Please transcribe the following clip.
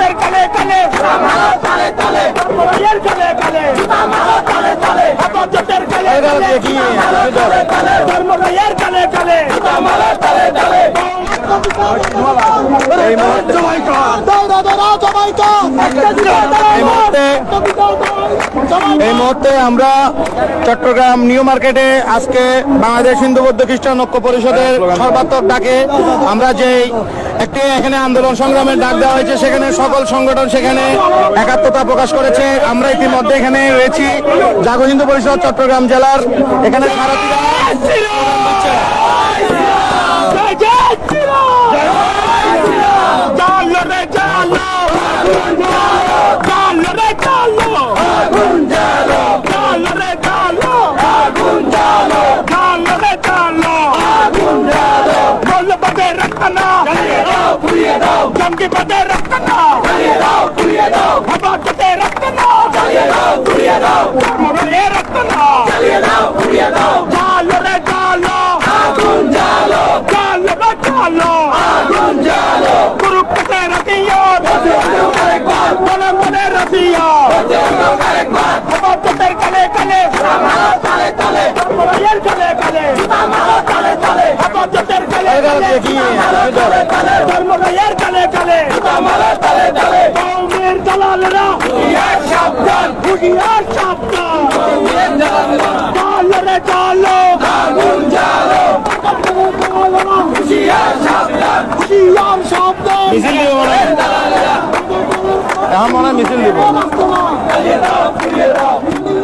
হেফাজতের কালে কালে তালে তালে। কালে কালে তালে। তালে হেফাজতের কালে কালে কালে ধর্মরায়ের কালে কালে তালে তালে। এই মুহূর্তে এই মুহূর্তে এই মুহূর্তে আমরা চট্টগ্রাম নিউ মার্কেটে আজকে বাংলাদেশ হিন্দু বৌদ্ধ খ্রিস্টান ঐক্য পরিষদের সর্বাত্মক ডাকে আমরা যে একটি এখানে আন্দোলন সংগ্রামের ডাক দেওয়া হয়েছে, সেখানে সকল সংগঠন সেখানে একাত্মতা প্রকাশ করেছে। আমরা ইতিমধ্যে এখানে রয়েছি। জাগো হিন্দু পরিষদ চট্টগ্রাম জেলার এখানে সারথীরা ನಮ್ಗೆ ಬಂದ ರಕ್ತನ ಬಾಧ್ಯತೆ ರಕ್ತನ ಧರ್ಮವೇ ರಕ್ತನ ಜಾಲರೆ ಜಾಲ ಜಾಲವ ಜಾಲ ಕುರುಕತೆ ರತಿಯೋ ಮನೆ ಮನೆ ರತಿಯೋ ಬಾಧ್ಯತೆ ಕಲೆ ಕಲೆ ಧರ್ಮವೇ ಕಲೆ ಕಲೆ ಬಾಧ್ಯತೆ ಕಲೆ ಕಲೆ ಧರ್ಮವೇ ಕಲೆ কালে ধর্মরায়ের কালে কালে কৌমের দালালেরা সাবধান। হুশিয়ার সাবধান। জালো। রে জালো হুশিয়ার সাবধান। মিছিল দিব মনে হয়। এখন মনে হয় মিছিল দিব। হুশিয়ার সাবধান